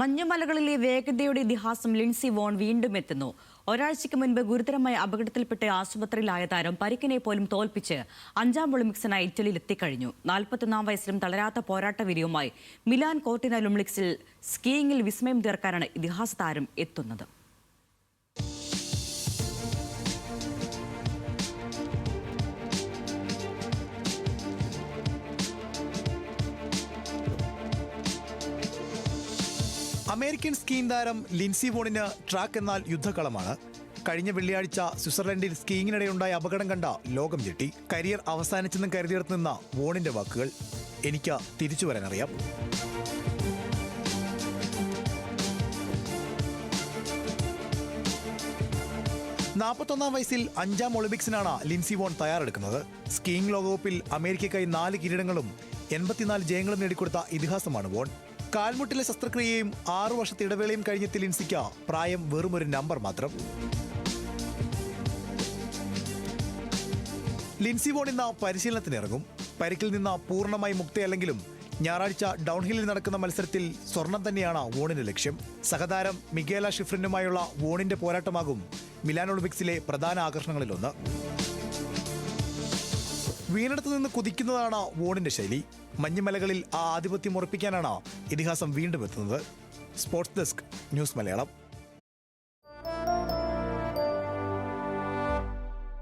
മഞ്ഞുമലകളിലെ വേഗതയുടെ ഇതിഹാസം ലിൻസി വോൺ വീണ്ടും എത്തുന്നു. ഒരാഴ്ചയ്ക്ക് മുൻപ് ഗുരുതരമായ അപകടത്തിൽപ്പെട്ട് ആശുപത്രിയിലായ താരം പരിക്കിനെ പോലും തോൽപ്പിച്ച് അഞ്ചാം ഒളിമ്പിക്സിനായി ഇറ്റലിയിൽ എത്തിക്കഴിഞ്ഞു. നാൽപ്പത്തൊന്നാം വയസ്സിലും തളരാത്ത പോരാട്ട വിരിയുമായി മിലാൻ കോർട്ടിന ഒളിമ്പിക്സിൽ സ്കീയിങ്ങിൽ വിസ്മയം തീർക്കാനാണ് ഇതിഹാസ താരം എത്തുന്നത്. അമേരിക്കൻ സ്കീയിങ് താരം ലിൻസി വോണിന് ട്രാക്ക് എന്നാൽ യുദ്ധക്കളമാണ്. കഴിഞ്ഞ വെള്ളിയാഴ്ച സ്വിറ്റ്സർലൻഡിൽ സ്കീയിങ്ങിനിടെയുണ്ടായ അപകടം കണ്ട ലോകം ഞെട്ടി. കരിയർ അവസാനിച്ചെന്നും കരുതിയെടുത്ത് നിന്ന വോണിന്റെ വാക്കുകൾ എനിക്ക് തിരിച്ചു വരാനറിയാം. നാൽപ്പത്തൊന്നാം വയസ്സിൽ അഞ്ചാം ഒളിമ്പിക്സിനാണ് ലിൻസി വോൺ തയ്യാറെടുക്കുന്നത്. സ്കീയിങ് ലോകകപ്പിൽ അമേരിക്കയ്ക്കായി നാല് കിരീടങ്ങളും എൺപത്തിനാല് ജയങ്ങളും നേടിക്കൊടുത്ത ഇതിഹാസമാണ് വോൺ. കാൽമുട്ടിലെ ശസ്ത്രക്രിയയും ആറു വർഷത്തെ ഇടവേളയും കഴിഞ്ഞ ലിൻസിക്ക് പ്രായം വെറും ഒരു നമ്പർ മാത്രം. ലിൻസി വോൺ ഇന്ന് പരിശീലനത്തിന് ഇറങ്ങും. പരിക്കിൽ നിന്ന് പൂർണമായി മുക്തയല്ലെങ്കിലും ഞായറാഴ്ച ഡൗൺഹില്ലിൽ നടക്കുന്ന മത്സരത്തിൽ സ്വർണം തന്നെയാണ് വോണിന്റെ ലക്ഷ്യം. സഹതാരം മിഗേല ഷിഫ്രിനുമായുള്ള വോണിന്റെ പോരാട്ടമാകും മിലാൻ ഒളിമ്പിക്സിലെ പ്രധാന ആകർഷണങ്ങളിലൊന്ന്. വീണിടത്ത് നിന്ന് കുതിക്കുന്നതാണ് വോണിന്റെ ശൈലി. മഞ്ഞുമലകളിൽ ആ ആധിപത്യം ഉറപ്പിക്കാനാണ് ഇതിഹാസം വീണ്ടും എത്തുന്നത്. Sports desk news Malayalam.